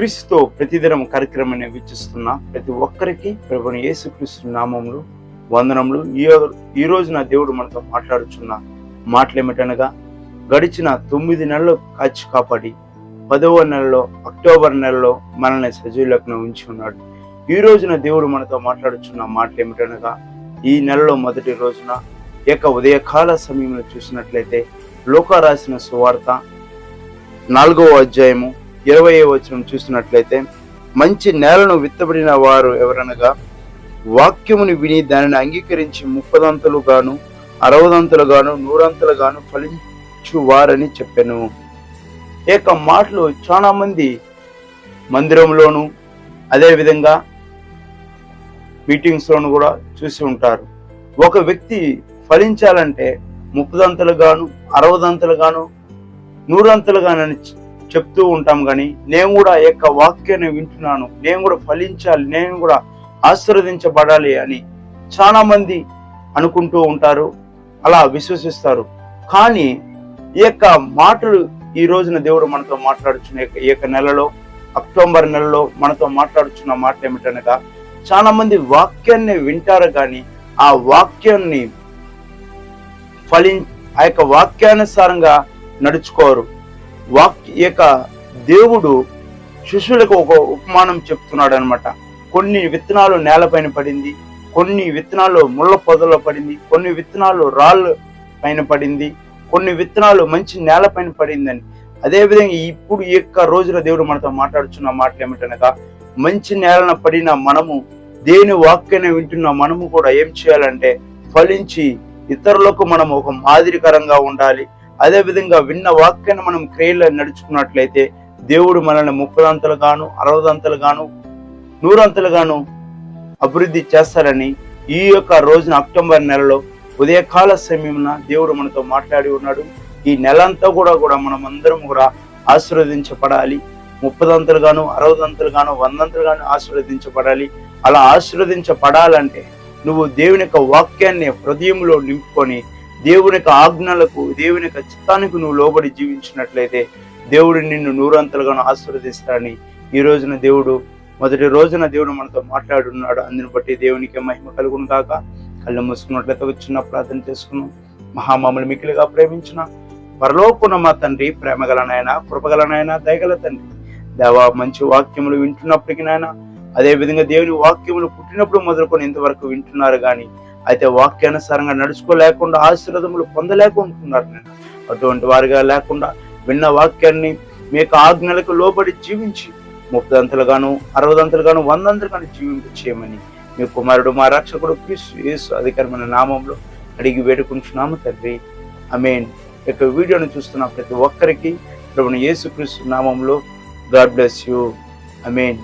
క్రీస్తుతో ప్రతిదినం కార్యక్రమాన్ని వీక్షిస్తున్న ప్రతి ఒక్కరికి ప్రభుని యేసుక్రీస్తు నామంలో వందనములు. ఈ ఈ రోజున దేవుడు మనతో మాట్లాడుచున్న మాటలేమిటనగా గడిచిన తొమ్మిది నెలలు కాచి కాపాడి పదవ నెలలో అక్టోబర్ నెలలో మనల్ని సజీవులకు ఉంచి ఉన్నాడు. ఈ రోజున దేవుడు మనతో మాట్లాడుచున్న మాటలు ఏమిటనగా ఈ నెలలో మొదటి రోజున ఏక ఉదయకాల సమయంలో చూసినట్లయితే లోక రాసిన సువార్త నాలుగవ అధ్యాయము ఇరవై వచనం చూసినట్లయితే మంచి నేలను విత్తబడిన వారు ఎవరనగా వాక్యముని విని దానిని అంగీకరించి ముప్పదంతలు గాను అరవదంతలు గాను నూరంతలు గాను చెప్పాను. ఏక మాటలు చాలా మంది మందిరంలోను అదేవిధంగా మీటింగ్స్లోను కూడా చూసి ఉంటారు. ఒక వ్యక్తి ఫలించాలంటే ముప్పదంతలు గాను అరవదంతలు గాను నూరంతలు చెప్తూ ఉంటాం కానీ నేను కూడా ఈ యొక్క వాక్యాన్ని వింటున్నాను నేను కూడా ఫలించాలి నేను కూడా ఆశీర్వదించబడాలి అని చాలా మంది అనుకుంటూ ఉంటారు అలా విశ్వసిస్తారు. కానీ ఈ యొక్క మాటలు ఈ రోజున దేవుడు మనతో మాట్లాడుచున్న ఈ యొక్క నెలలో అక్టోబర్ నెలలో మనతో మాట్లాడుచున్న మాట ఏమిటనగా చాలా మంది వాక్యాన్ని వింటారు కానీ ఆ వాక్యాన్ని ఫలి ఆ యొక్క వాక్యానుసారంగా నడుచుకోరు. వాక్య యొక్క దేవుడు శిష్యులకు ఒక ఉపమానం చెప్తున్నాడు అనమాట కొన్ని విత్తనాలు నేలపైన పడింది కొన్ని విత్తనాలు ముళ్ళ పొదలో పడింది కొన్ని విత్తనాలు రాళ్ళు పైన పడింది కొన్ని విత్తనాలు మంచి నేలపైన పడిందని. అదేవిధంగా ఇప్పుడు ఈ యొక్క రోజున దేవుడు మనతో మాట్లాడుచున్న మాటలు ఏమిటనగా మంచి నేలన పడిన మనము దేని వాక్యాన్ని వింటున్న మనము కూడా ఏం చేయాలంటే ఫలించి ఇతరులకు మనం ఒక మాదిరికరంగా ఉండాలి. అదే విధంగా విన్న వాక్యాన్ని మనం క్రియలో నడుచుకున్నట్లయితే దేవుడు మనల్ని ముప్పదంతలు గాను అరవదంతలు గాను నూరంతలు గాను అభివృద్ధి చేస్తారని ఈ యొక్క రోజున అక్టోబర్ నెలలో ఉదయకాల సమయమున దేవుడు మనతో మాట్లాడి ఉన్నాడు. ఈ నెలంతా కూడా కూడా మనం అందరం కూడా ఆశీర్వదించబడాలి. ముప్పదంతలు గాను అరవదంతలు గాను వందంతలు గాను ఆశీర్వదించబడాలి. అలా ఆశీర్వదించబడాలంటే నువ్వు దేవుని యొక్క వాక్యాన్ని హృదయంలో నింపుకొని దేవుని యొక్క ఆజ్ఞలకు దేవుని యొక్క చిత్తానికి నువ్వు లోబడి జీవించినట్లయితే దేవుడు నిన్ను నూరంతలుగాను ఆశీర్వదిస్తాడని ఈ రోజున దేవుడు మొదటి రోజున దేవుడు మనతో మాట్లాడున్నాడు. అందుని బట్టి దేవునికి మహిమ కలుగును కాక కళ్ళు మూసుకున్నట్లయితే ఒక చిన్న ప్రార్థన చేసుకున్నాం. మహామాములు మిక్కిలిగా ప్రేమించిన పరలోకున్న మా తండ్రి ప్రేమగల నాయన కృపగల నాయన దయగల తండ్రి. దేవా మంచి వాక్యములు వింటున్నప్పటికీ నాయన అదే విధంగా దేవుని వాక్యములు పుట్టినప్పుడు మొదలుకొని ఇంతవరకు వింటున్నారు కానీ అయితే వాక్యానుసారంగా నడుచుకోలేకుండా ఆశీర్వదములు పొందలేకుంటున్నారు నేను. అటువంటి వారిగా లేకుండా విన్న వాక్యాన్ని మీ యొక్క ఆజ్ఞలకు లోబడి జీవించి ముప్పదంతలుగాను అరవదంతలుగాను వందంతలుగాను జీవింప చేయమని మీ కుమారుడు మా రక్షకుడు క్రీస్తు యేసు అధికారమైన నామంలో అడిగి వేడుకుంటున్నాము తండ్రి. అమేన్ ఈ యొక్క వీడియోను చూస్తున్న ప్రతి ఒక్కరికి ప్రభుని యేసు క్రీస్తు నామంలో గాడ్ బ్లెస్ యూ. అమేన్